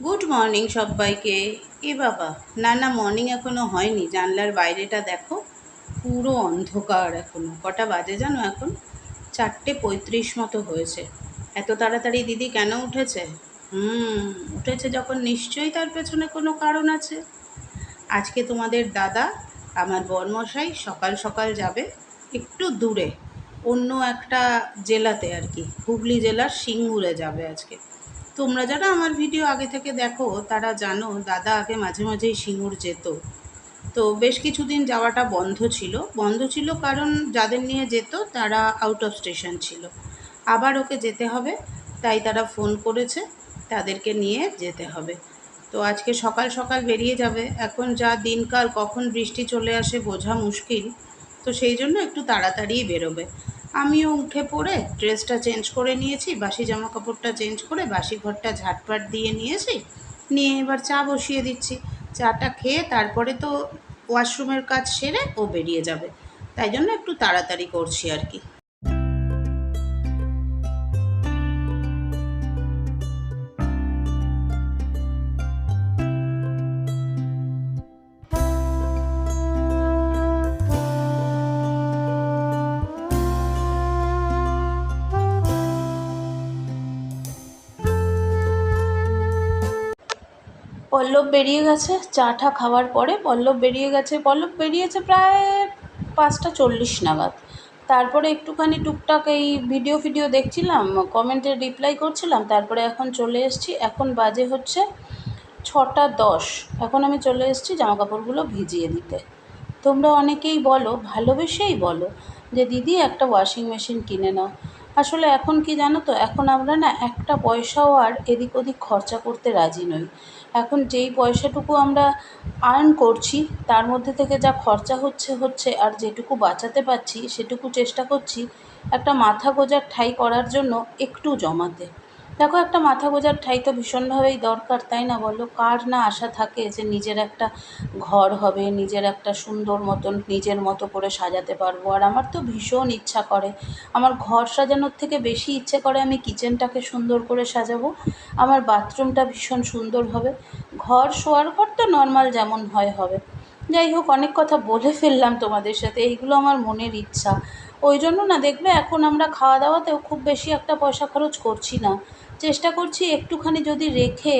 Good morning সবাইকে এ বাবা, না না মর্নিং এখনও হয়নি। জানলার বাইরেটা দেখো, পুরো অন্ধকার এখনও। কটা বাজে জানো এখন? চারটে পঁয়ত্রিশ মতো হয়েছে। এত তাড়াতাড়ি দিদি কেন উঠেছে? হুম, উঠেছে যখন নিশ্চয়ই তার পেছনে কোনো কারণ আছে। আজকে তোমাদের দাদা, আমার বরমশাই সকাল সকাল যাবে একটু দূরে। অন্য একটা জেলাতে আর কি। হুগলি জেলার সিঙ্গুরে যাবে আজকে। তোমরা যারা আমার ভিডিও আগে থেকে দেখো, তারা জানো দাদা আগে মাঝে মাঝেই সিঙ্গুর যেত। তো বেশ কিছুদিন যাওয়াটা বন্ধ ছিল। বন্ধ ছিল কারণ যাদের নিয়ে যেত, তারা আউট অফ স্টেশন ছিল। আবার ওকে যেতে হবে, তাই তারা ফোন করেছে, তাদেরকে নিয়ে যেতে হবে। তো আজকে সকাল সকাল বেরিয়ে যাবে। এখন যা দিনকাল, কখন বৃষ্টি চলে আসে বোঝা মুশকিল। তো সেই জন্য একটু তাড়াতাড়িই বেরোবে। আমিও উঠে পড়ে ড্রেসটা চেঞ্জ করে নিয়েছি, বাসি জামা কাপড়টা চেঞ্জ করে বাসি ঘরটা ঝাটপাট দিয়ে নিয়েছি, নিয়ে এবার চা বসিয়ে দিচ্ছি। চাটা খেয়ে তারপরে তো ওয়াশরুমের কাজ সেরে ও বেরিয়ে যাবে। তাই জন্য একটু তাড়াতাড়ি করছি আর কি। পল্লব বেরিয়ে গেছে চাটা খাওয়ার পরে পল্লব বেরিয়ে গেছে। পল্লব বেরিয়েছে প্রায় পাঁচটা চল্লিশ নাগাদ। তারপরে একটুখানি টুকটাক এই ভিডিও ফিডিও দেখছিলাম কমেন্টে রিপ্লাই করছিলাম, তারপরে এখন চলে এসেছি। এখন বাজে হচ্ছে ছটা দশ। এখন আমি চলে এসেছি জামাকাপড়গুলো ভিজিয়ে দিতে। তোমরা অনেকেই বলো, ভালোবেসেই বলো, যে দিদি একটা ওয়াশিং মেশিন কিনে নাও। আসলে এখন কি জানো তো, এখন আমরা না একটা পয়সাও আর এদিক ওদিক খরচা করতে রাজি নই। এখন যেই পয়সাটুকু আমরা আর্ন করছি, তার মধ্যে থেকে যা খরচা হচ্ছে হচ্ছে আর যেটুকু বাঁচাতে পারছি, সেটুকু চেষ্টা করছি, একটা মাথা গোঁজার ঠাঁই করার জন্য একটু জমাতে। দেখো, একটা মাথা গোঁজার ঠাই তো ভীষণভাবেই দরকার, তাই না বলো? কার না আশা থাকে যে নিজের একটা ঘর হবে, নিজের একটা সুন্দর মতন নিজের মতো করে সাজাতে পারব। আর আমার তো ভীষণ ইচ্ছা করে। আমার ঘর সাজানোর থেকে বেশি ইচ্ছে করে আমি কিচেনটাকে সুন্দর করে সাজাবো। আমার বাথরুমটা ভীষণ সুন্দর হবে। ঘর, শোয়ার ঘর তো নর্মাল যেমন হয় হবে। যাই হোক, অনেক কথা বলে ফেললাম তোমাদের সাথে, এইগুলো আমার মনের ইচ্ছা। ওই জন্য না, দেখবে এখন আমরা খাওয়া দাওয়াতেও খুব বেশি একটা পয়সা খরচ করছি না। চেষ্টা করছি একটুখানি যদি রেখে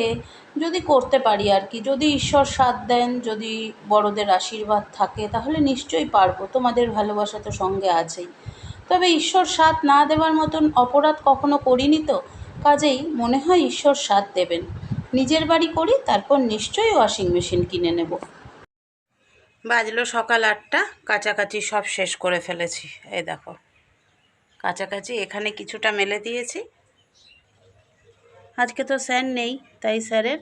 যদি করতে পারি আর কি। যদি ঈশ্বর সাথ দেন, যদি বড়দের আশীর্বাদ থাকে, তাহলে নিশ্চয়ই পারব। তোমাদের ভালোবাসা তো সঙ্গে আছেই। তবে ঈশ্বর সাথ না দেওয়ার মতন অপরাধ কখনো করিনি তো? কাজেই মনে হয় ঈশ্বর সাথ দেবেন। নিজের বাড়ি করি, তারপর নিশ্চয়ই ওয়াশিং মেশিন কিনে নেব। বাজলো সকাল আটটা, কাছাকাছি সব শেষ করে ফেলেছি। এই দেখো, কাছাকাছি এখানে কিছুটা মেলে দিয়েছি। আজকে তো স্যার নেই, তাই স্যারের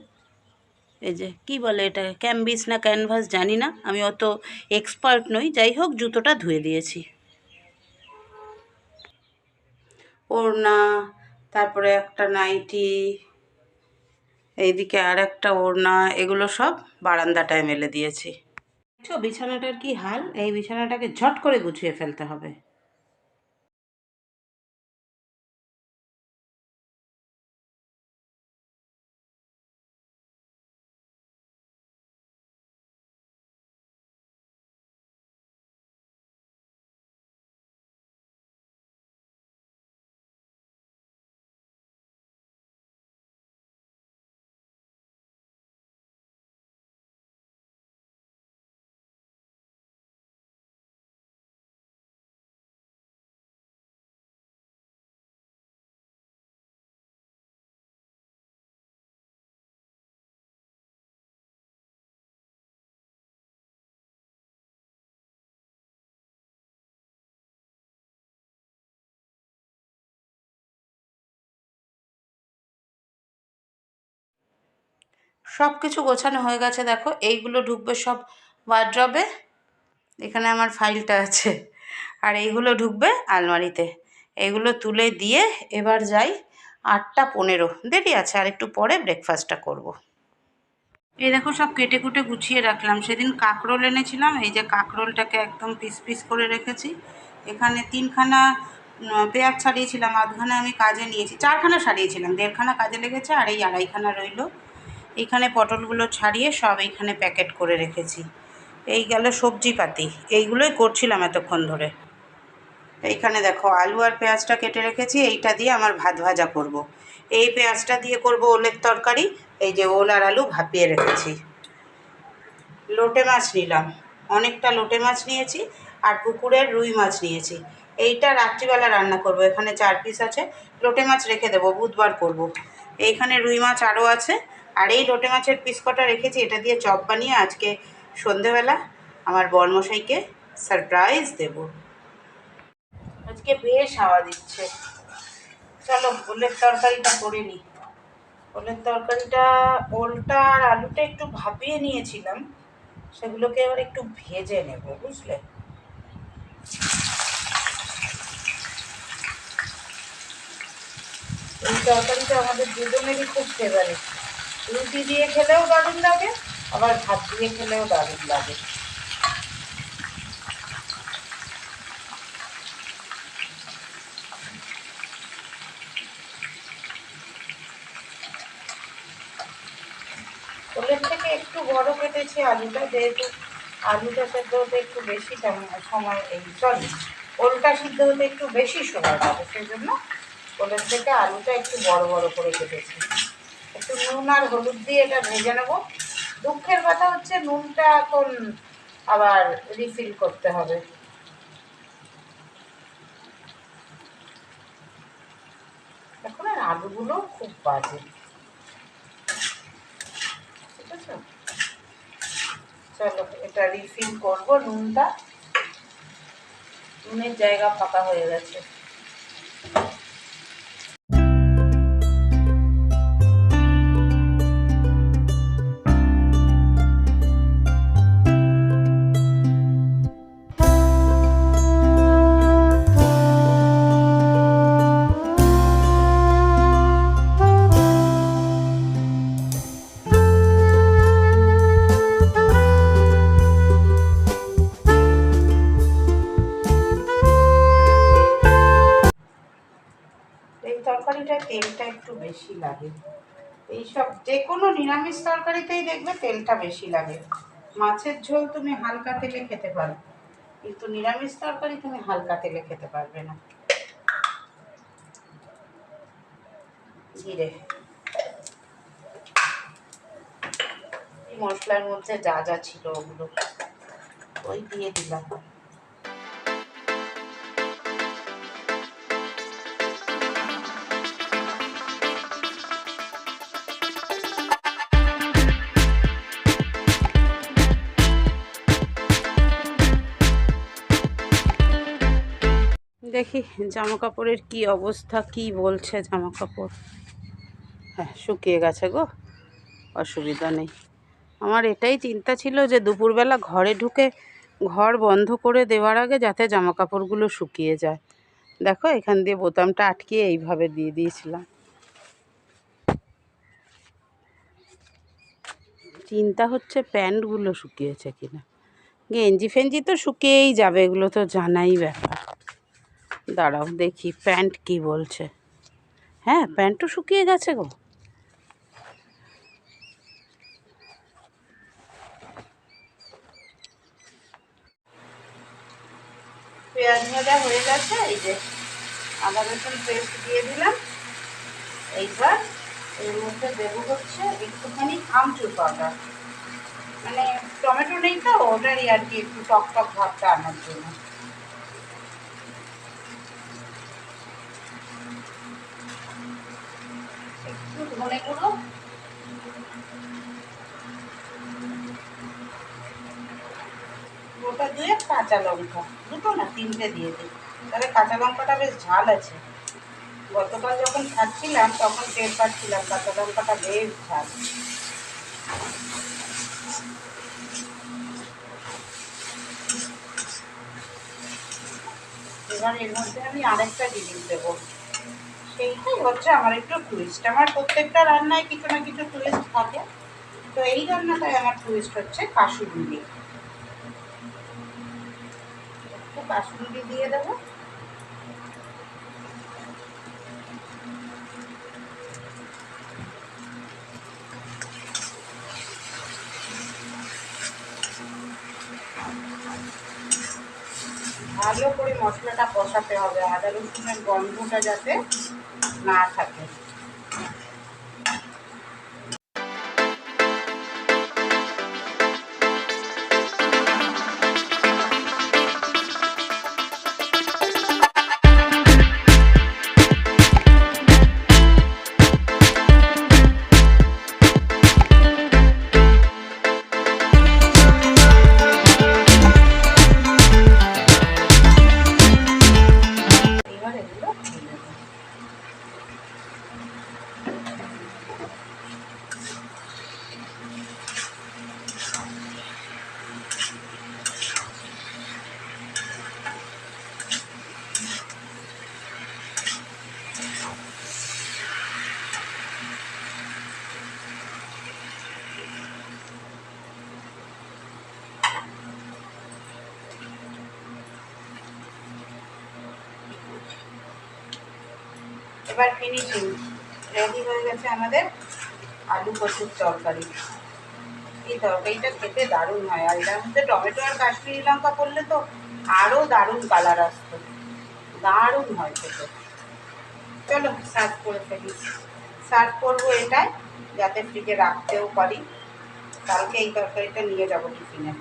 এই যে, কি বলে এটাকে ক্যাম্বিস না ক্যানভাস জানি না, আমি অত এক্সপার্ট নই, যাই হোক জুতোটা ধুয়ে দিয়েছি। ওড়না, তারপরে একটা নাইটি, এইদিকে আর একটা ওড়না, এগুলো সব বারান্দাটায় মেলে দিয়েছি। বিছানাটার কি হাল? এই বিছানাটাকে ঝট করে গুছিয়ে ফেলতে হবে। সব কিছু গোছানো হয়ে গেছে, দেখো। এইগুলো ঢুকবে সব ওয়ার্ড্রবে এখানে আমার ফাইলটা আছে। আর এইগুলো ঢুকবে আলমারিতে। এগুলো তুলে দিয়ে এবার যাই আটটা পনেরো। দেরি আছে, আর একটু পরে ব্রেকফাস্টটা করব। এই দেখো, সব কেটে কুটে গুছিয়ে রাখলাম। সেদিন কাকরোল এনেছিলাম, এই যে কাকরোলটাকে একদম পিস পিস করে রেখেছি। এখানে তিনখানা পেঁয়াজ ছাড়িয়েছিলাম, আধখানা আমি কাজে নিয়েছি, চারখানা সারিয়েছিলাম দেড়খানা কাজে লেগেছে আর এই আড়াইখানা রইল। এইখানে পটলগুলো ছাড়িয়ে সব এইখানে প্যাকেট করে রেখেছি। এই গেল সবজি পাতি এইগুলোই করছিলাম এতক্ষণ ধরে। এইখানে দেখো, আলু আর পেঁয়াজটা কেটে রেখেছি। এইটা দিয়ে আমার ভাত ভাজা করব। এই পেঁয়াজটা দিয়ে করব ওলের তরকারি। এই যে ওল আর আলু ভাপিয়ে রেখেছি। লোটে মাছ নিলাম। অনেকটা লোটে মাছ নিয়েছি আর পুকুরের রুই মাছ নিয়েছি। এইটা রাত্রিবেলা রান্না করব। এখানে চার পিস আছে। লোটে মাছ রেখে দেবো, বুধবার করব। এইখানে রুই মাছ আরও আছে। আর এই লোটে মাছের পিস কটা রেখেছি, এটা দিয়ে চপ বানিয়ে আজকে সন্ধেবেলা আমার বরমশাইকে সারপ্রাইজ দেব। আজকে বেশ হাওয়া দিচ্ছে। চলো, ওলের তরকারিটা করে নিই ওলের তরকারিটা, ওলটা আর আলুটা একটু ভাপিয়ে নিয়েছিলাম, সেগুলোকে এবার একটু ভেজে নেব, বুঝলে? এই তরকারিটা আমাদের দুজনেরই খুব ফেভারিট রুটি দিয়ে খেলেও দারুণ লাগে, আবার ভাত দিয়ে খেলেও দারুণ লাগে। ওলের থেকে একটু বড় কেটেছি আলুটা, যেহেতু আলুটা সেদ্ধ হতে একটু বেশি সময় এই সরি ওলটা সিদ্ধ হতে একটু বেশি সময় লাগে সেই জন্য ওলের থেকে আলুটা একটু বড় বড় করে কেটেছি। একটু নুন আর হলুদ দিয়ে এটা ভেজে নেব। দুঃখের কথা হচ্ছে নুনটা এখন আবার রিফিল করতে হবে। এখন আর আলুগুলো খুব বাজে। ঠিক আছে? চলো, এটা রিফিল করব নুনটা। নুনের জায়গা ফাঁকা হয়ে গেছে। নিরামিষ তরকারিতেই দেখবে তেলটা বেশি লাগে। মাছের ঝোল তুমি হালকা তেলে খেতে পারো, কিন্তু নিরামিষ তরকারি তুমি হালকা তেলে খেতে পারবে না। মশলার মধ্যে যা যা ছিল ওগুলো, ওই দিয়ে দিলাম। দেখি জামা কাপড়ের কি অবস্থা, কি বলছে জামা কাপড় হ্যাঁ শুকিয়ে গেছে গো, অসুবিধা নেই। আমার এটাই চিন্তা ছিল যে দুপুরবেলা ঘরে ঢুকে ঘর বন্ধ করে দেওয়ার আগে যাতে জামা কাপড়গুলো শুকিয়ে যায়। দেখো, এখান দিয়ে বোতামটা আটকিয়ে এইভাবে দিয়ে দিয়েছিলাম। চিন্তা হচ্ছে প্যান্টগুলো শুকিয়েছে কিনা। গেঞ্জি ফেঞ্জি তো শুকিয়েই যাবে, এগুলো তো জানাই ব্যাপার। দাঁড়াও, দেখি প্যান্ট কি বলছে। হ্যাঁ প্যান্টও শুকিয়ে গেছে গো। পেঁয়াজ ভাজা হয়ে গেছে, এই যে আদা রসুন পেস্ট দিয়ে দিলাম। এইবার এর মধ্যে দেবো হচ্ছে একটুখানি আমচুর পাউডার। মানে টমেটো নেই তো, ওটারই আর কি একটু টক টক ভাবটা আনার জন্য। গুঁড়ো গোটা দুয়ে কাঁচা লঙ্কা, দুটো না তিনটে দিয়ে দিই। তাহলে কাঁচা লঙ্কাটা বেশ ঝাল আছে। গতকাল যখন খাচ্ছিলাম, তখন টের পাচ্ছিলাম কাঁচা লঙ্কাটা বেশ ঝাল। এবার এর মধ্যে আমি আরেকটা জিনিস দেবো। এইটাই হচ্ছে আমার একটু টুরিস্ট আমার প্রত্যেকটা রান্নায় কিছু না কিছু টুইস্ট থাকে। তো এই রান্নাটাই আমার টুরিস্ট হচ্ছে কাশুরি দিয়ে একটু কাশুরি দিয়ে দেবো। ভালো করে মশলাটা কষাতে হবে। আদা রসুনের গন্ধটা যাতে না থাকে এবার এবার ফিনিশিং রেডি হয়ে গেছে আমাদের আলু কচুর তরকারি। এই তরকারিটা খেতে দারুণ হয়। আর এটার মধ্যে টমেটো আর কাশ্মীরি লঙ্কা পড়লে তো আরও দারুণ কালার আসতো। দারুণ হয় খেতে। চলো সার্ভ করে ফেলি। সার্ভ করব এটাই, যাতে ফ্রিজে রাখতেও পারি। কালকে এই তরকারিটা নিয়ে যাব টিফিনে।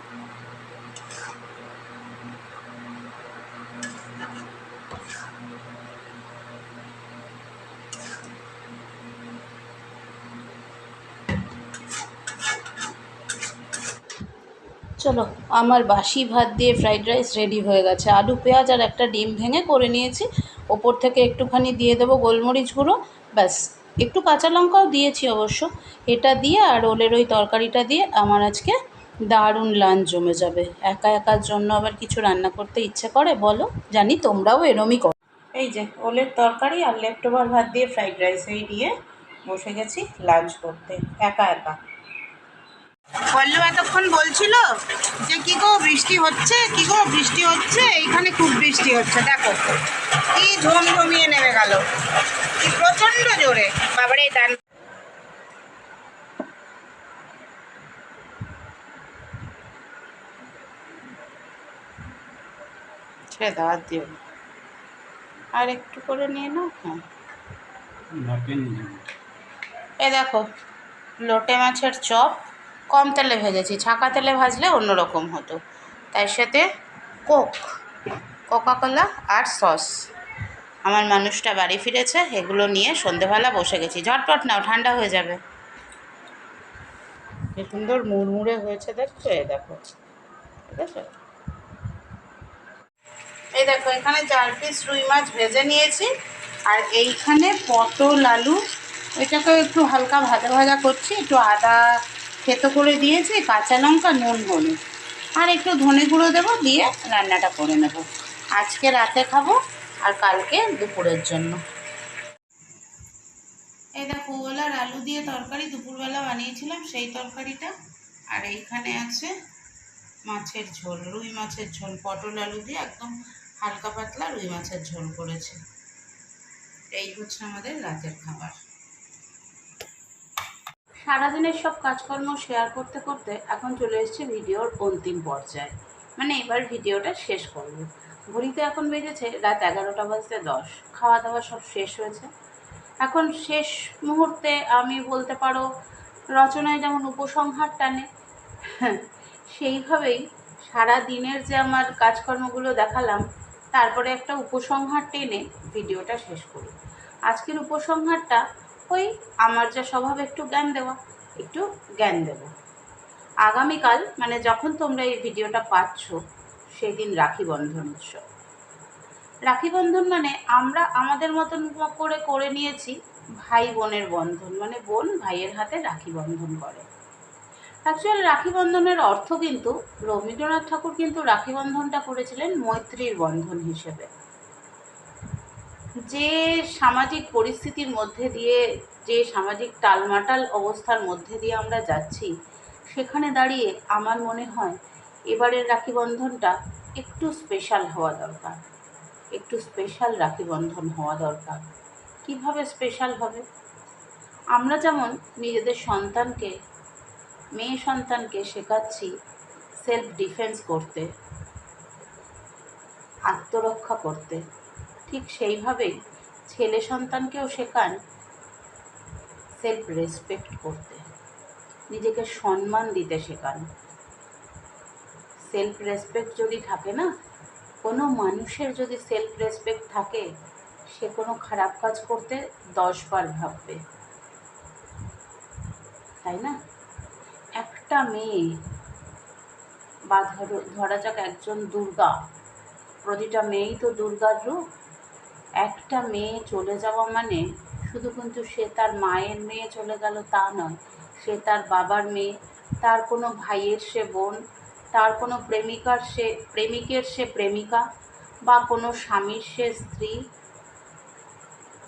চলো। আমার বাসি ভাত দিয়ে ফ্রাইড রাইস রেডি হয়ে গেছে। আলু, পেঁয়াজ আর একটা ডিম ভেঙে করে নিয়েছি। ওপর থেকে একটুখানি দিয়ে দেবো গোলমরিচ গুঁড়ো। ব্যাস, একটু কাঁচা লঙ্কাও দিয়েছি অবশ্য। এটা দিয়ে আর ওলের ওই তরকারিটা দিয়ে আমার আজকে দারুণ লাঞ্চ জমে যাবে। একা একার জন্য আবার কিছু রান্না করতে ইচ্ছে করে? বলো, জানি তোমরাও এরমই করো। এই যে, ওলের তরকারি আর লেফট ওভার ভাত দিয়ে ফ্রাইড রাইস এই দিয়ে বসে গেছি লাঞ্চ করতে। একা একা। পল্লব এতক্ষণ বলছিল যে কি গো বৃষ্টি হচ্ছে? কি গো বৃষ্টি হচ্ছে? এইখানে খুব বৃষ্টি হচ্ছে দেখো। কি ঝমঝমিয়ে নেমে গেল। কি প্রচণ্ড জোরে। বাবারে ছেড়ে দিও আর একটু করে নিয়ে নাও হ্যাঁ। এ দেখো লোটে মাছের চপ। কম তেলে ভেজেছি, ছাকা তেলে ভাজলে অন্যরকম হতো। তার সাথে কোক, কোকাকোলা আর সস। আমার মানুষটা বাড়ি ফিরেছে, এগুলো নিয়ে সন্ধেবেলা বসে গেছি। ঝটপট নাও, ঠান্ডা হয়ে যাবে। সুন্দর মুড়মুড়ে হয়েছে, দেখছ? এ দেখো। আছে? এই দেখো, এখানে চার পিস রুই মাছ ভেজে নিয়েছি। আর এইখানে পটল, আলু এটাকে একটু হালকা ভাজা ভাজা করছি, একটু আদা থেতো করে দিয়েছি, কাঁচা লঙ্কা, নুন, হলুদ। আর একটু ধনে গুঁড়ো দেবো, দিয়ে রান্নাটা করে নেব। আজকে রাতে খাব, আর কালকে দুপুরের জন্য। এই দেখো ওলার আলু দিয়ে তরকারি দুপুরবেলা বানিয়েছিলাম, সেই তরকারিটা। আর এইখানে আছে মাছের ঝোল, রুই মাছের ঝোল, পটল আলু দিয়ে একদম হালকা পাতলা রুই মাছের ঝোল করেছি। এই হচ্ছে আমাদের রাতের খাবার। সারাদিনের সব কাজকর্ম শেয়ার করতে করতে এখন চলে এসেছি ভিডিওর অন্তিম পর্যায়ে। মানে এবার ভিডিওটা শেষ করব। ঘড়িতে এখন বেজেছে রাত এগারোটা বাজতে দশ। খাওয়া দাওয়া সব শেষ হয়েছে। এখন শেষ মুহূর্তে আমি বলতে পারো, রচনায় যেমন উপসংহার টানে, সেইভাবেই সারা দিনের যে আমার কাজকর্মগুলো দেখালাম, তারপরে একটা উপসংহার টেনে ভিডিওটা শেষ করি। আজকের উপসংহারটা ওই আমার যা স্বভাব, একটু জ্ঞান দেওয়া, একটু জ্ঞান দেব। আগামীকাল মানে যখন তোমরা এই ভিডিওটা পাচ্ছ সেই দিন রাখি বন্ধন উৎসব। রাখি বন্ধন মানে আমরা আমাদের মতন করে করে নিয়েছি ভাই বোনের বন্ধন মানে বোন ভাইয়ের হাতে রাখি বন্ধন করে। অ্যাকচুয়ালি রাখি বন্ধনের অর্থ কিন্তু রবীন্দ্রনাথ ঠাকুর কিন্তু রাখি বন্ধনটা করেছিলেন মৈত্রীর বন্ধন হিসেবে। যে সামাজিক পরিস্থিতির মধ্যে দিয়ে, যে সামাজিক টালমাটাল অবস্থার মধ্যে দিয়ে আমরা যাচ্ছি, সেখানে দাঁড়িয়ে আমার মনে হয় এবারের রাখি বন্ধনটা একটু স্পেশাল হওয়া দরকার। একটু স্পেশাল রাখি বন্ধন হওয়া দরকার। কীভাবে স্পেশাল হবে? আমরা যেমন নিজেদের সন্তানকে, মেয়ে সন্তানকে শেখাচ্ছি সেলফ ডিফেন্স করতে, আত্মরক্ষা করতে ঠিক সেইভাবেই ছেলে সন্তানকেও শেখান সেলফ রেসপেক্ট করতে। নিজেকে সম্মান দিতে শেখান। সেলফ রেসপেক্ট যদি থাকে না, কোনো মানুষের যদি সেলফ রেসপেক্ট থাকে, সে কোনো খারাপ কাজ করতে দশবার ভাববে। তাই না? একটা মেয়ে, বা ধরো, ধরা যাক একজন দুর্গা, প্রতিটা মেয়েই তো দুর্গার রূপ। একটা মেয়ে চলে যাওয়া মানে শুধু কিন্তু সে তার মায়ের মেয়ে চলে গেল তা নয়। সে তার বাবার মেয়ে, তার কোনো ভাইয়ের সে বোন, তার কোনো প্রেমিকার সে, প্রেমিকের সে প্রেমিকা বা কোনো স্বামীর সে স্ত্রী,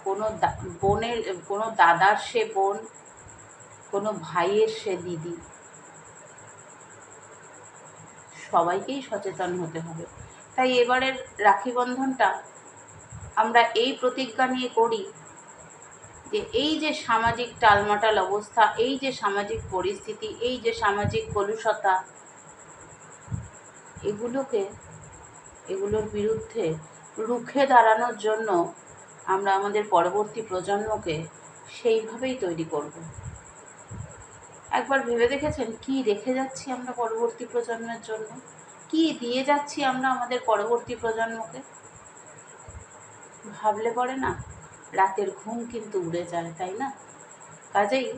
কোনো বোনের, কোনো দাদার সে বোন, কোনো ভাইয়ের সে দিদি। সবাইকেই সচেতন হতে হবে। তাই এবারের রাখি বন্ধনটা আমরা এই প্রতিজ্ঞা নিয়ে করি যে এই যে সামাজিক টালমাটাল অবস্থা, এই যে সামাজিক পরিস্থিতি, এই যে সামাজিক কলুষতা, এগুলোকে, এগুলোর বিরুদ্ধে রুখে দাঁড়ানোর জন্য আমরা আমাদের পরবর্তী প্রজন্মকে সেইভাবেই তৈরি করব। একবার ভেবে দেখেছেন কি রেখে যাচ্ছি আমরা পরবর্তী প্রজন্মের জন্য? কি দিয়ে যাচ্ছি আমরা আমাদের পরবর্তী প্রজন্মকে? ভাবলে পরে না, রাতের ঘুম কিন্তু উড়ে যায়, তাই না? কাজেই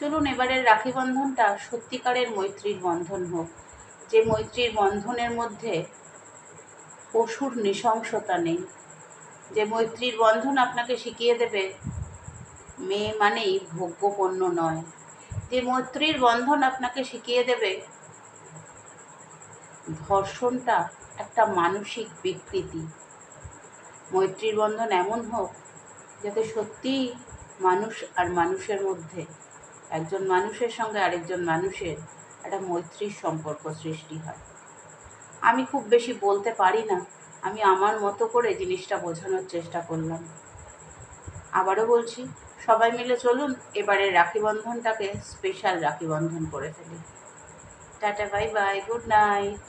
চলুন এবারের রাখি বন্ধনটা সত্যিকারের মৈত্রীর বন্ধন হোক। যে মৈত্রীর বন্ধনের মধ্যে পশুর নৃশংসতা নেই। যে মৈত্রীর বন্ধন আপনাকে শিখিয়ে দেবে, মেয়ে মানেই ভোগ্যপণ্য নয়। যে মৈত্রীর বন্ধন আপনাকে শিখিয়ে দেবে, ধর্ষণটা একটা মানসিক বিকৃতি। মৈত্রীর বন্ধন এমন হোক যাতে সত্যিই মানুষ আর মানুষের মধ্যে একজন মানুষের সঙ্গে আরেকজন মানুষের একটা মৈত্রীর সম্পর্ক সৃষ্টি হয়। আমি খুব বেশি বলতে পারি না, আমি আমার মতো করে জিনিসটা বোঝানোর চেষ্টা করলাম। আবারও বলছি, সবাই মিলে চলুন, এবারে রাখি বন্ধনটাকে স্পেশাল রাখি বন্ধন করে ফেলি। Tata bye bye good night